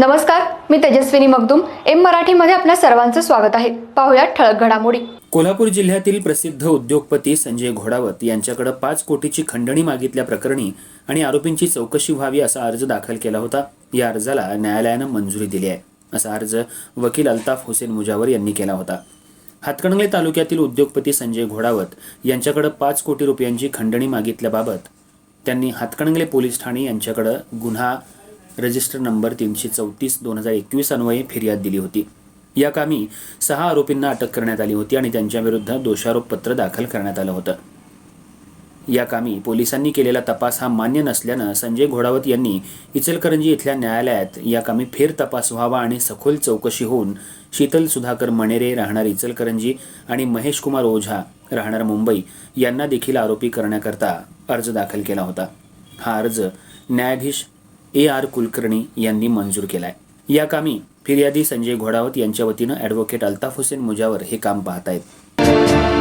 नमस्कार मी तेजस्विनी मगदुम. एम मराठीमध्ये आपल्या सर्वांचं स्वागत आहे. पाहुयात ठळक घडामोडी. कोल्हापूर जिल्ह्यातील प्रसिद्ध उद्योगपती संजय घोडावत यांच्याकडे पाच कोटीची खंडणी मागितल्या प्रकरणी आणि आरोपींची चौकशी व्हावी असा अर्ज दाखल केला होता. या अर्जाला न्यायालयानं मंजुरी दिली आहे असा अर्ज वकील अल्ताफ हुसेन मुजावर यांनी केला होता. हातकणंगले तालुक्यातील उद्योगपती संजय घोडावत यांच्याकडे पाच कोटी रुपयांची खंडणी मागितल्याबाबत त्यांनी हातकणंगले पोलीस ठाणे यांच्याकडे गुन्हा रजिस्टर नंबर तीनशे चौतीस दोन हजार एकवीस अन्वये फिर्याद दिली होती. या कामी सहा आरोपींना अटक करण्यात आली होती आणि त्यांच्याविरुद्ध दोषारोपपत्र दाखल करण्यात आलं होतं. या कामी पोलिसांनी केलेला तपास हा मान्य नसल्यानं संजय घोडावत यांनी इचलकरंजी इथल्या न्यायालयात या कामी फेर तपास व्हावा आणि सखोल चौकशी होऊन शीतल सुधाकर मणेरे राहणार इचलकरंजी आणि महेश कुमार ओझा राहणार मुंबई यांना देखील आरोपी करण्याकरता अर्ज दाखल केला होता. हा अर्ज न्यायाधीश ए आर कुलकर्णी यांनी मंजूर केलाय. या कामी फिर्यादी संजय घोडावत यांच्या वतीनं ॲडव्होकेट अल्ताफ हुसेन मुजावर हे काम पाहतायत.